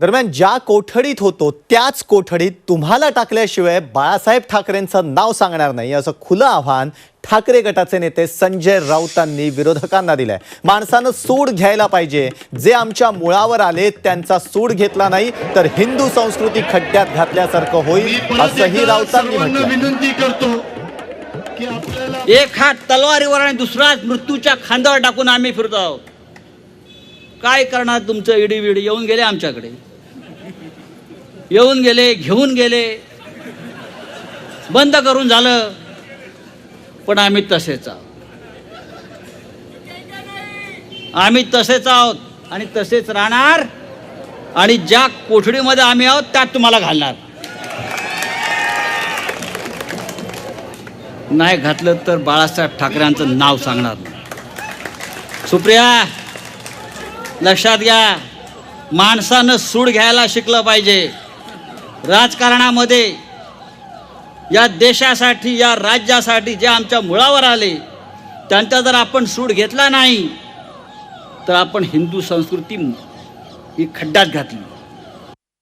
दरम्यान ज्या कोठडीत होतो त्याच कोठडीत तुम्हाला टाकल्याशिवाय बाळासाहेब ठाकरेंचं नाव सांगणार नाही असं खुलं आव्हान ठाकरे गटाचे नेते संजय राऊतांनी विरोधकांना दिलंय. माणसानं सूड घ्यायला पाहिजे. जे आमच्या मुळावर आले त्यांचा सूड घेतला नाही तर हिंदू संस्कृती खड्ड्यात घातल्यासारखं होईल असंही राऊतांनी म्हटलं विनंती करतो की आपल्याला एक हात तलवारीवर आणि दुसरा हात मृत्यूच्या खांद्यावर टाकून आम्ही फिरतो आहोत. काय करणार तुमचं इडी विडी येऊन गेले आमच्याकडे. येऊन गेले घेऊन गेले. बंद करून झालं. पण आम्ही तसेच आहोत. आम्ही तसेच आहोत आणि तसेच राहणार. आणि ज्या कोठडीमध्ये आम्ही आहोत त्यात तुम्हाला घालणार. नाही घातलं तर बाळासाहेब ठाकरेंचं नाव सांगणार. सुप्रिया लक्षात घ्या. माणसानं सूड घ्यायला शिकलं पाहिजे. राजकारणामध्ये या देशासाठी या राज्यासाठी जे आमच्या मुळावर आले त्यांचा जर आपण सूड घेतला नाही तर आपण हिंदू संस्कृती ही खड्ड्यात घातली.